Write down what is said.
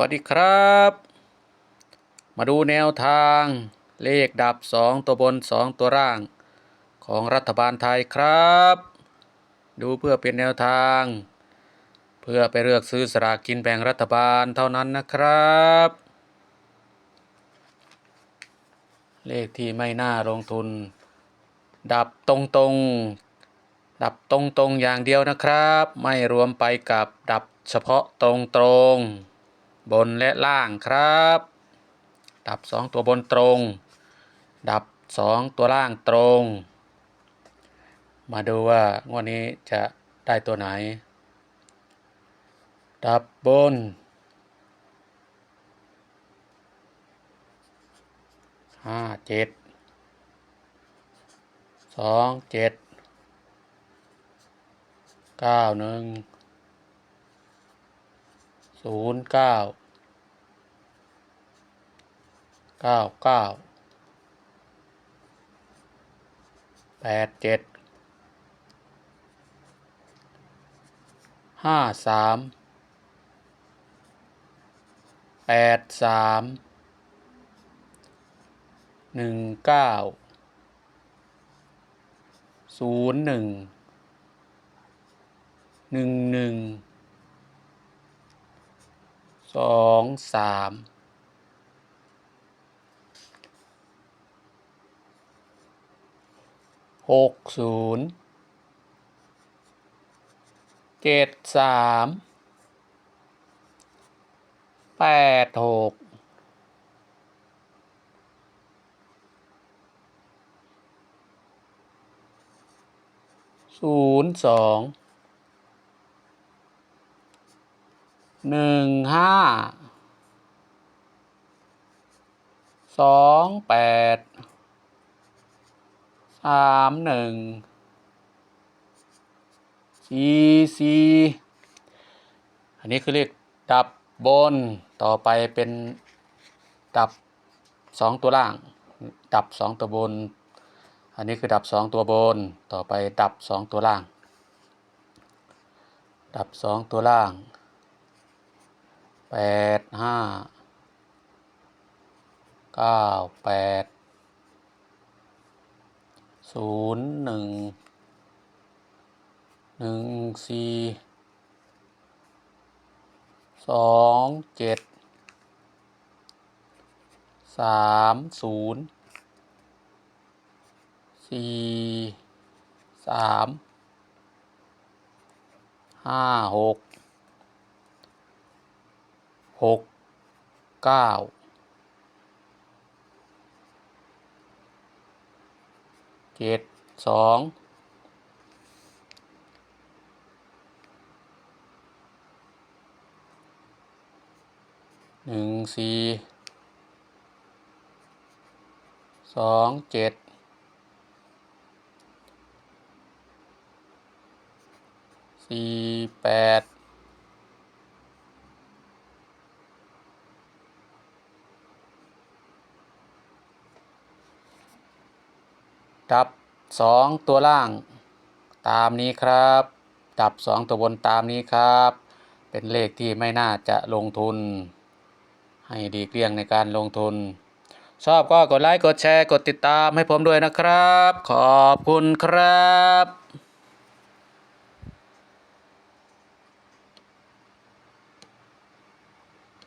วัสดีครับ มาดูแนวทางเลขดับ 2 ตัวบน 2 ตัวล่าง ของรัฐบาลไทยครับ ดูเพื่อเป็นแนวทาง เพื่อไปเลือกซื้อสลากกินแบ่งรัฐบาลเท่านั้นนะครับ เลขที่ไม่น่าลงทุน ดับตรงๆ ดับตรงๆอย่างเดียวนะครับ ไม่รวมไปกับดับเฉพาะตรงๆ บนและล่างครับ ดับ 2 ตัวบนตรง ดับ 2 ตัวล่างตรง มาดูว่างวดนี้จะได้ตัวไหน ดับบน ห้าเจ็ด สองเจ็ด เก้าหนึ่ง ศูนย์เก้าเก้าเก้าแปดเจ็ดห้าสามแปดสามหนึ่งเก้าศูนย์หนึ่งหนึ่งหนึ่ง สองสามหกศูนย์เจ็ดสามแปดหกศูนย์สอง หนึ่งห้าสองแปดสามหนึ่งสี่สี่อันนี้คือเลขดับบนต่อไปเป็นดับสองตัวล่าง ดับสองตัวบน อันนี้คือดับสองตัวบน ต่อไปดับสองตัวล่าง ดับสองตัวล่าง แปดห้าเก้าแปดศูนย์หนึ่งหนึ่งสี่สองเจ็ดสามศูนย์สี่สามห้าหก หกเก้าเจ็ดสองหนึ่งสี่สองเจ็ดสี่แปด ดับสองตัวล่าง ตามนี้ครับ ดับสองตัวบนตามนี้ครับ เป็นเลขที่ไม่น่าจะลงทุน ให้ดีเกลี้ยงในการลงทุน ชอบก็กดไลค์ กดแชร์ กดติดตามให้ผมด้วยนะครับ ขอบคุณครับ